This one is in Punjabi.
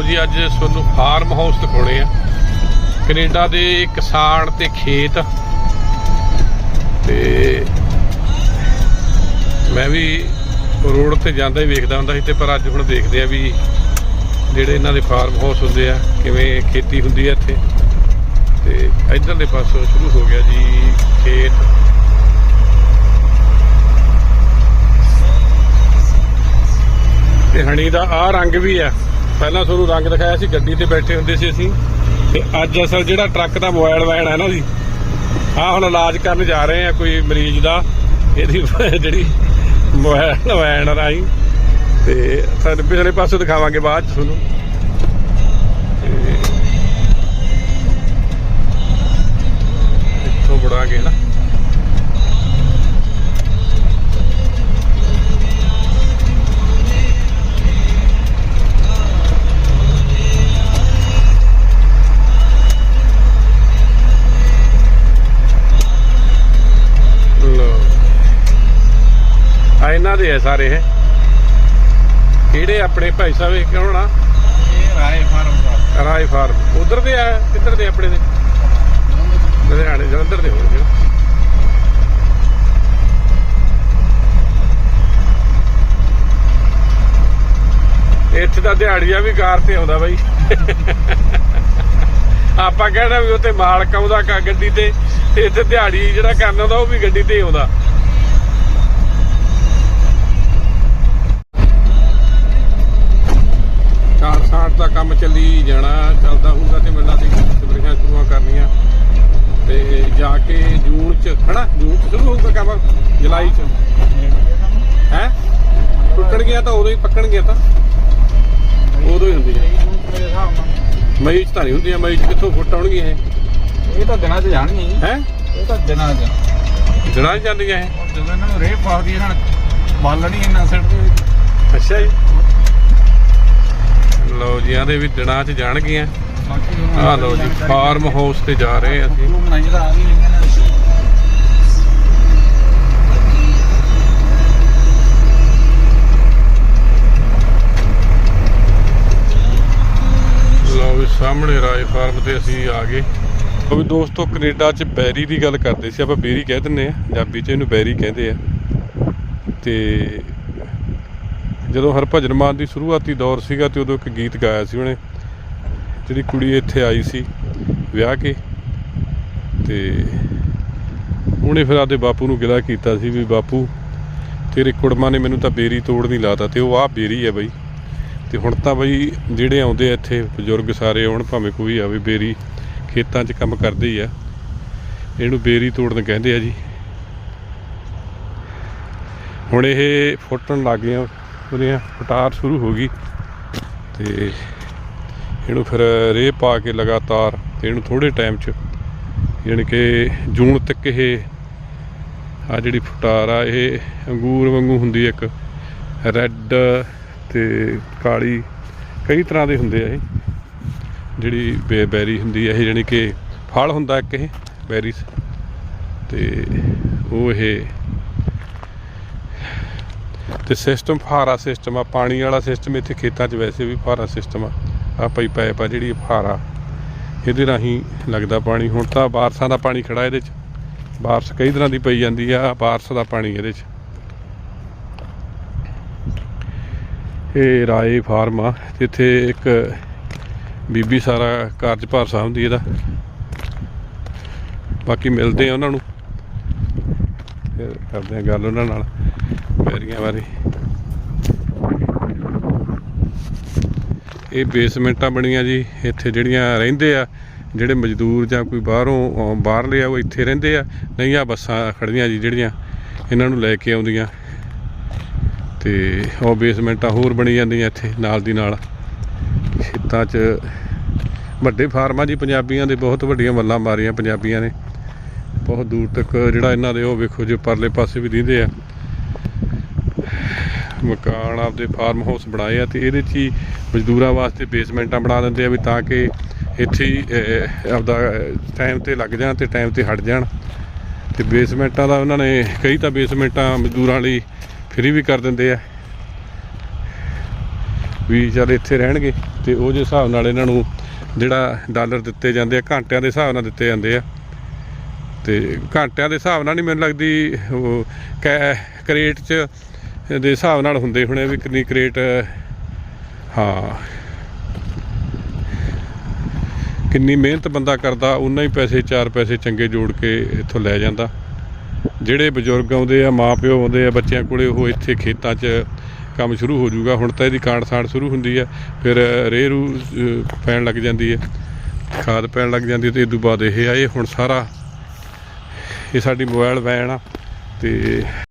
ਲਓ ਜੀ, ਅੱਜ ਤੁਹਾਨੂੰ ਫਾਰਮ ਹਾਊਸ ਦਿਖਾਉਣੇ ਆ। ਕੈਨੇਡਾ ਦੇ ਕਿਸਾਨ ਤੇ ਖੇਤ। ਤੇ ਮੈਂ ਵੀ ਰੋਡ ਤੇ ਜਾਂਦਾ ਹੀ ਵੇਖਦਾ ਹੁੰਦਾ ਸੀ ਤੇ ਪਰ ਅੱਜ ਹੁਣ ਦੇਖਦੇ ਆ ਵੀ ਜਿਹੜੇ ਇਹਨਾਂ ਦੇ ਫਾਰਮ ਹਾਊਸ ਹੁੰਦੇ ਆ, ਕਿਵੇਂ ਖੇਤੀ ਹੁੰਦੀ ਆ ਇੱਥੇ। ਤੇ ਇਧਰਲੇ ਪਾਸੋਂ ਸ਼ੁਰੂ ਹੋ ਗਿਆ ਜੀ ਖੇਤ। ਤੇ ਹਣੀ ਦਾ ਆ ਰੰਗ ਵੀ ਆ। ਪਹਿਲਾਂ ਤੁਹਾਨੂੰ ਰੰਗ ਦਿਖਾਇਆ ਸੀ, ਗੱਡੀ ਤੇ ਬੈਠੇ ਹੁੰਦੇ ਸੀ ਅਸੀਂ। ਤੇ ਅੱਜ ਅਸਲ ਜਿਹੜਾ ਟਰੱਕ ਦਾ ਮੋਬਾਈਲ ਵੈਨ ਹੈ ਨਾ ਜੀ ਆ ਹੁਣ ਇਲਾਜ ਕਰਨ ਜਾ ਰਹੇ ਆ ਕੋਈ ਮਰੀਜ਼ ਦਾ, ਇਹਦੀ ਜਿਹੜੀ ਮੋਬਾਈਲ ਵੈਨ ਰਾਈ ਤੇ ਸਾਡੇ ਪਿਛਲੇ ਪਾਸੇ ਦਿਖਾਵਾਂਗੇ ਬਾਅਦ ਚ ਤੁਹਾਨੂੰ। ਤੇ ਇੱਥੋਂ ਬੜਾਂਗੇ ਨਾ। ਇਹਨਾਂ ਦੇ ਆ ਸਾਰੇ ਇਹ। ਕਿਹੜੇ ਆਪਣੇ ਭਾਈ ਸਾਹਿਬ ਇਹ ਕੌਣ ਆ? ਇਹ ਰਾਏ ਫਾਰਮ ਦਾ। ਰਾਏ ਫਾਰਮ। ਉਧਰ ਦੇ ਆ ਕਿੱਧਰ ਦੇ ਆਪਣੇ ਦੇ? ਲੁਧਿਆਣੇ ਜਲੰਧਰ ਦੇ ਹੋਣਗੇ। ਇੱਥੇ ਤਾਂ ਦਿਹਾੜੀਆ ਵੀ ਕਾਰ ਤੇ ਆਉਂਦਾ ਬਾਈ। ਆਪਾਂ ਕਹਿੰਦਾ ਵੀ ਉੱਥੇ ਮਾਲਕ ਆਉਂਦਾ ਕਾ ਗੱਡੀ ਤੇ ਤੇ ਇੱਥੇ ਦਿਹਾੜੀ ਜਿਹੜਾ ਕਰਨ ਆਉਂਦਾ ਉਹ ਵੀ ਗੱਡੀ ਤੇ ਆਉਂਦਾ। ਦਾ ਕੰਮ ਚੱਲੀ ਜਾਣਾ ਚੱਲਦਾ ਹੋਊਗਾ ਤੇ ਮਿਲਾਂ ਦੀ ਸਪਰੇਆਂ ਸ਼ੁਰੂਆਂ ਕਰਨੀਆਂ। ਤੇ ਜਾ ਕੇ ਜੂਨ ਚ ਹਨਾ ਜੂਨ ਚ ਸ਼ੁਰੂ ਹੋਊਗਾ ਕੰਮ ਜੁਲਾਈ ਚ। ਹੈ? ਟੁੱਟਣ ਗਿਆ ਤਾਂ ਉਦੋਂ ਹੀ ਪੱਕਣ ਗਿਆ ਤਾਂ। ਉਦੋਂ ਹੀ ਹੁੰਦੀ ਹੈ ਮਈ ਚ ਤਾਂ ਨਹੀਂ ਹੁੰਦੀਆਂ ਮਈ ਚ ਕਿੱਥੋਂ ਫੁੱਟ ਆਉਣਗੀਆਂ ਇਹ? ਇਹ ਤਾਂ ਦਿਨਾਂ 'ਚ ਜਾਣਗੇ ਹੀ। ਇਹ ਤਾਂ ਦਿਨਾਂ 'ਚ। ਜੜਾਂ ਜਾਂਦੀਆਂ ਇਹ? ਜਦੋਂ ਇਹਨਾਂ ਨੂੰ ਰੇਹ ਪਾਉਂਦੀ ਇਹਨਾਂ ਬਾਲਣੀ ਸਿੱਟ ਦੇ ਅੱਛਾ ਜੀ। ਲਓ ਜੀ ਆਦੇ ਵੀ ਦਿਨਾਂ ਚ ਜਾਣਗੀਆਂ। ਆ ਲਓ ਜੀ ਫਾਰਮ ਹਾਊਸ ਤੇ ਜਾ ਰਹੇ ਅਸੀਂ। ਲਓ ਵੀ ਸਾਹਮਣੇ ਰਾਏ ਫਾਰਮ ਤੇ ਅਸੀਂ ਆ ਗਏ। ਉਹ ਵੀ ਦੋਸਤੋ, ਕੈਨੇਡਾ 'ਚ ਬੈਰੀ ਦੀ ਗੱਲ ਕਰਦੇ ਸੀ, ਆਪਾਂ ਬੇਰੀ ਕਹਿ ਦਿੰਨੇ ਆ, ਪੰਜਾਬੀ 'ਚ ਇਹਨੂੰ ਬੈਰੀ ਕਹਿੰਦੇ ਆ। ਤੇ ਜਦੋਂ ਹਰਭਜਨ ਮਾਨ ਦੀ ਸ਼ੁਰੂਆਤੀ ਦੌਰ ਸੀਗਾ ਤੇ ਉਦੋਂ ਇੱਕ ਗੀਤ ਗਾਇਆ ਸੀ ਉਹਨੇ, ਜਿਹੜੀ ਕੁੜੀ ਇੱਥੇ ਆਈ ਸੀ ਵਿਆਹ ਕੇ ਤੇ ਉਹਨੇ ਫਿਰ ਆਪਦੇ ਬਾਪੂ ਨੂੰ ਗਿਲਾ ਕੀਤਾ ਸੀ ਵੀ ਬਾਪੂ, ਤੇਰੇ ਕੁੜਮਾਂ ਨੇ ਮੈਨੂੰ ਤਾਂ ਬੇਰੀ ਤੋੜ ਨਹੀਂ ਲਾਤਾ ਤੇ ਉਹ ਆਹ ਬੇਰੀ ਹੈ ਬਈ। ਤੇ ਹੁਣ ਤਾਂ ਬਈ ਜਿਹੜੇ ਆਉਂਦੇ ਆ ਇੱਥੇ ਬਜ਼ੁਰਗ ਸਾਰੇ ਆਉਣ, ਭਾਵੇਂ ਕੋਈ ਆਵੇ ਬੇਰੀ, ਖੇਤਾਂ 'ਚ ਕੰਮ ਕਰਦੇ ਹੀ ਆ। ਇਹਨੂੰ ਬੇਰੀ ਤੋੜਨ ਕਹਿੰਦੇ ਆ ਜੀ। ਹੁਣ ਇਹ ਫੁੱਟਣ ਲੱਗ ਗਈਆਂ। ਉਹਦੀਆਂ ਫਟਾਰ ਸ਼ੁਰੂ ਹੋ ਗਈ। ਤੇ ਇਹਨੂੰ ਫਿਰ ਰੇਹ ਪਾ ਕੇ ਲਗਾਤਾਰ, ਤੇ ਇਹਨੂੰ ਥੋੜੇ ਟਾਈਮ 'ਚ, ਯਾਨੀ ਕਿ ਜੂਨ ਤੱਕ ਇਹ ਆ ਜਿਹੜੀ ਫਟਾਰ ਆ, ਇਹ ਅੰਗੂਰ ਵਾਂਗੂ ਹੁੰਦੀ ਇੱਕ, ਰੈੱਡ ਤੇ ਕਾਲੀ, ਕਈ ਤਰ੍ਹਾਂ ਦੇ ਹੁੰਦੇ ਆ ਇਹ। ਜਿਹੜੀ ਬੇ- ਬੈਰੀ ਹੁੰਦੀ ਹੈ ਇਹ ਜਾਣੀ ਕਿ ਫਲ ਹੁੰਦਾ ਇੱਕ ਇਹ, ਬੈਰੀਜ਼। ਤੇ ਉਹ ਇਹ ਤੇ ਸਿਸਟਮ, ਫਾਰਾ ਸਿਸਟਮ, ਆ ਪਾਣੀ ਵਾਲਾ ਸਿਸਟਮ ਇੱਥੇ ਖੇਤਾਂ 'ਚ ਵੈਸੇ ਵੀ ਫਾਰਾ ਸਿਸਟਮ ਆ। ਆ ਪਈ ਪਾਈਪ ਆ ਜਿਹੜੀ ਫਾਰਾ। ਇਹਦੇ ਰਾਹੀਂ ਲੱਗਦਾ ਪਾਣੀ। ਹੁਣ ਤਾਂ ਬਾਰਸਾਂ ਦਾ ਪਾਣੀ ਖੜਾ ਇਹਦੇ 'ਚ। ਬਾਰਸ ਕਈ ਤਰ੍ਹਾਂ ਦੀ ਪਈ ਜਾਂਦੀ ਆ ਬਾਰਸ ਦਾ ਪਾਣੀ ਇਹਦੇ 'ਚ। ਇਹ ਰਾਏ ਫਾਰਮ ਆ। ਜਿੱਥੇ ਇੱਕ ਬੀਬੀ ਸਾਰਾ ਕਾਰਜਭਾਰ ਸਾਂਭਦੀ ਇਹਦਾ। ਬਾਕੀ ਮਿਲਦੇ ਆ ਉਹਨਾਂ ਨੂੰ। ਫਿਰ ਕਰਦੇ ਆ ਗੱਲ ਉਹਨਾਂ ਨਾਲ। ਬੈਰੀਆਂ ਵਾਰੀ ਇਹ ਬੇਸਮੈਂਟਾਂ ਬਣੀਆਂ ਜੀ, ਇੱਥੇ ਜਿਹੜੀਆਂ ਰਹਿੰਦੇ ਆ, ਜਿਹੜੇ ਮਜ਼ਦੂਰ ਜਾਂ ਕੋਈ ਬਾਹਰੋਂ ਬਾਹਰਲੇ ਆ, ਉਹ ਇੱਥੇ ਰਹਿੰਦੇ ਆ, ਨਹੀਂ ਆ ਬੱਸਾਂ ਖੜੀਆਂ ਜੀ ਜਿਹੜੀਆਂ ਇਹਨਾਂ ਨੂੰ ਲੈ ਕੇ ਆਉਂਦੀਆਂ। ਤੇ ਉਹ ਬੇਸਮੈਂਟਾਂ ਹੋਰ ਬਣੀ ਜਾਂਦੀਆਂ ਇੱਥੇ ਨਾਲ ਦੀ ਨਾਲ। ਖੇਤਾਂ 'ਚ ਵੱਡੇ ਫਾਰਮਾਂ ਜੀ, ਪੰਜਾਬੀਆਂ ਦੇ ਬਹੁਤ ਵੱਡੀਆਂ ਵੱਲਾਂ ਮਾਰੀਆਂ ਪੰਜਾਬੀਆਂ ਨੇ। ਬਹੁਤ ਦੂਰ ਤੱਕ ਜਿਹੜਾ ਇਹਨਾਂ ਦੇ ਉਹ ਵੇਖੋ ਜੇ ਪਰਲੇ ਪਾਸੇ ਵੀ ਦਿੰਦੇ ਆ। ਮਕਾਨ ਆਪਦੇ ਫਾਰਮ ਹਾਊਸ ਬਣਾਏ ਆ ਤੇ ਇਹਦੇ 'ਚ ਹੀ ਮਜ਼ਦੂਰਾਂ ਵਾਸਤੇ ਬੇਸਮੈਂਟਾਂ ਬਣਾ ਦਿੰਦੇ ਆ ਵੀ ਤਾਂ ਕਿ ਇੱਥੇ ਹੀ ਆਪਦਾ ਟਾਈਮ ਤੇ ਲੱਗ ਜਾਣ ਤੇ ਟਾਈਮ ਤੇ ਹਟ ਜਾਣ। ਤੇ ਬੇਸਮੈਂਟਾਂ ਦਾ ਉਹਨਾਂ ਨੇ ਕਈ ਤਾਂ ਬੇਸਮੈਂਟਾਂ ਮਜ਼ਦੂਰਾਂ ਲਈ ਫ੍ਰੀ ਵੀ ਕਰ ਦਿੰਦੇ ਆ। ਵੀ ਚੱਲ ਇੱਥੇ ਰਹਿਣਗੇ ਤੇ ਉਹ ਜੇ ਹਿਸਾਬ ਨਾਲ ਇਹਨਾਂ ਨੂੰ ਜਿਹੜਾ ਡਾਲਰ ਦਿੱਤੇ ਜਾਂਦੇ ਆ, ਘੰਟਿਆਂ ਦੇ ਹਿਸਾਬ ਨਾਲ ਦਿੱਤੇ ਜਾਂਦੇ ਆ। ਤੇ ਘੰਟਿਆਂ ਦੇ ਹਿਸਾਬ ਨਾਲ ਨਹੀਂ ਮੈਨੂੰ ਲੱਗਦੀ ਉਹ ਕੈ, ਕਰੇਟ ਚ ਦੇ ਹਿਸਾਬ ਨਾਲ ਹੁੰਦੇ ਹੋਣੇ ਵੀ ਕਿੰਨੀ ਕਰੇਟ, ਹਾਂ। ਕਿੰਨੀ ਮਿਹਨਤ ਬੰਦਾ ਕਰਦਾ ਉਨਾ ਹੀ ਪੈਸੇ, ਚਾਰ ਪੈਸੇ ਚੰਗੇ ਜੋੜ ਕੇ ਇੱਥੋਂ ਲੈ ਜਾਂਦਾ। ਜਿਹੜੇ ਬਜ਼ੁਰਗ ਆਉਂਦੇ ਆ ਮਾਂ ਪਿਓ ਆਉਂਦੇ ਆ, ਬੱਚਿਆਂ ਕੋਲੇ, ਉਹ ਇੱਥੇ ਖੇਤਾਂ 'ਚ ਕੰਮ ਸ਼ੁਰੂ ਹੋ ਜਾਊਗਾ। ਹੁਣ ਤਾਂ ਇਹਦੀ ਕਾਂਡ ਸਾੜ ਸ਼ੁਰੂ ਹੁੰਦੀ ਆ, ਫਿਰ ਰੇਹ ਰੂ ਪੈਣ ਲੱਗ ਜਾਂਦੀ ਹੈ ਖਾਦ ਪੈਣ ਲੱਗ ਜਾਂਦੀ ਹੈ ਤੇ ਇਸ ਤੋਂ ਬਾਅਦ ਇਹ ਆ, ਇਹ ਹੁਣ ਸਾਰਾ, ਇਹ ਸਾਡੀ ਮੋਬਾਈਲ ਵੈਨ ਆ ਤੇ